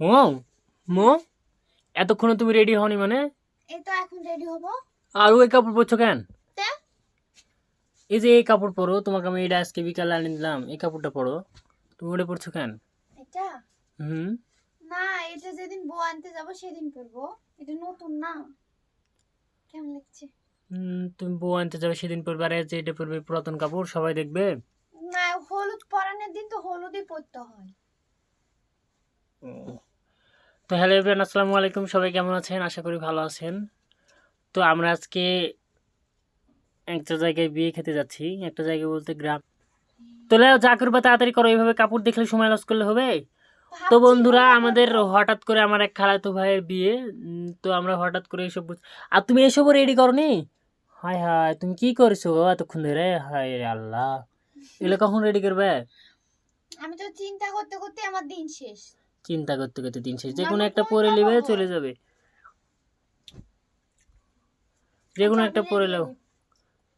ও মো এতক্ষণে তুমি রেডি হওনি মানে? এই তো এখন রেডি হব। আর ওই কাপড় পরছো কেন? এই যে এই কাপড় পরো তোমাকে আমি এটা আজকে বিকালে আনি দিলাম এই কাপড়টা পরো। তুমি ওটা পরছো কেন? এটা? হুম। না এটা যেদিন বউ আনতে যাব সেদিন পরবো। এটা নতুন না। কেমন লাগছে? তুমি বউ আনতে যাবে সেদিন পরবে। আর যে এটা পরবে পুরাতন কাপড় সবাই দেখবে? না হলুদ পরানোর দিন তো হলুদই পরতে হয়। তো হ্যালো এভরিওয়ান আসসালামু আলাইকুম। সবাই কেমন আছেন? আশা করি ভালো আছেন। তো আমরা আজকে একটা জায়গায় বিয়ে খেতে যাচ্ছি। একটা জায়গায় বলতে গ্রাম। তো লেও যা করবে তাড়াতাড়ি করো। এইভাবে কাপড় দেখলে সময় লস করলে হবে? তো বন্ধুরা আমাদের হঠাৎ করে আমার এক খালাতো ভাইয়ের বিয়ে। তো আমরা হঠাৎ করে এসব আর তুমি এসবও রেডি করনি? হায় হায় তুমি কি করছ এতক্ষণ ধরে? হায় রে আল্লাহ। এগুলো কখন রেডি করবে? আমি তো চিন্তা করতে করতে আমার দিন শেষ। চিন্তা করতে করতে দিন শেষ। যে কোনো একটা পরে নেবে চলে যাবে। যে কোনো আচ্ছা, একটা পরে নাও।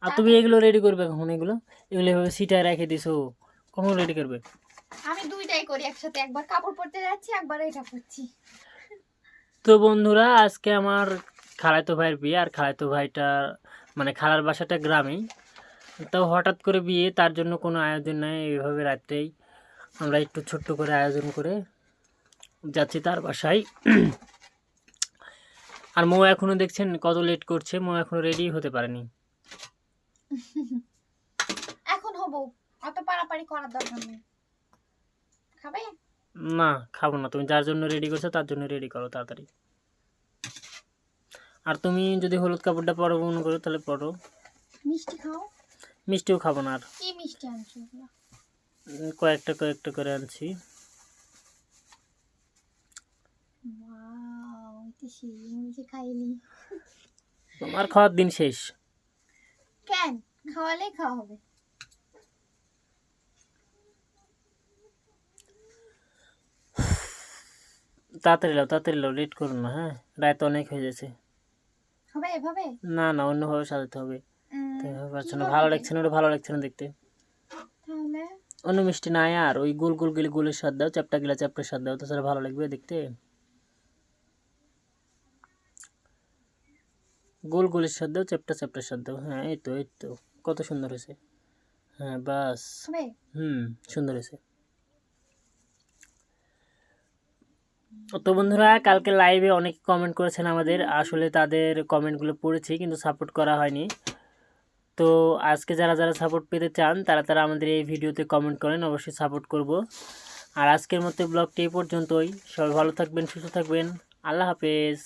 আর তুমি এগুলো রেডি করবে কখন? এগুলো? এগুলো এভাবে সিটায় রেখে দিছো। কখন রেডি করবে? আমি দুইটাই করি একসাথে। একবার কাপড় পরতে যাচ্ছি একবার এটা পরছি। তো বন্ধুরা আজকে আমার খালাতো ভাইয়ের বিয়ে। আর খালাতো ভাইটা মানে খালার বাসাটা গ্রামেই। তো হঠাৎ করে বিয়ে তার জন্য কোনো আয়োজন নাই। এইভাবে রাত্রেই আমরা একটু ছোট্ট করে আয়োজন করে যাচ্ছি তার বাসায়। আর মৌ এখনও দেখছেন কত লেট করছে মৌ এখনও রেডি হতে পারেনি। এখন হব অত পারাপারি করার দরকার নেই। খাবে? না খাব না তুমি যার জন্য রেডি করছ তার জন্য রেডি করো তাড়াতাড়ি। আর তুমি যদি হলুদ কাপড়টা পরো মনে করো তাহলে পরো। মিষ্টি খাও? মিষ্টিও খাব না আর। কি মিষ্টি আনছো কয়েকটা কয়েকটা করে আনছি। তোমার খাওয়ার দিন শেষ। কেন খাওয়ালেই খাওয়া হবে। তাড়াতাড়ি লাও তাড়াতাড়ি লাও লেট করো না হ্যাঁ? রাত অনেক হয়ে গেছে হবে এভাবে না না অন্যভাবে সাজাতে হবে। তো পারছ না ভালো লাগছে না ওটা ভালো লাগছে না দেখতে। অন্য মিষ্টি নাই আর ওই গোল গোল গিলে গোলের স্বাদ দাও চ্যাপটা গিলা চ্যাপটার স্বাদ দাও তাছাড়া ভালো লাগবে দেখতে। গোল গোলের দাও চ্যাপটা চ্যাপটার দাও হ্যাঁ এই তো এই তো। কত সুন্দর হয়েছে। হ্যাঁ বাস। হুম সুন্দর হয়েছে। তো বন্ধুরা কালকে লাইভে অনেক কমেন্ট করেছেন আমাদের। আসলে তাদের কমেন্টগুলো পড়েছি কিন্তু সাপোর্ট করা হয়নি। তো আজকে যারা যারা সাপোর্ট পেতে চান তারা তারা আমাদের এই ভিডিওতে কমেন্ট করেন অবশ্যই সাপোর্ট করব। আর আজকের মতো ব্লগটি এই পর্যন্তই। সবাই ভালো থাকবেন সুস্থ থাকবেন। আল্লাহ হাফেজ।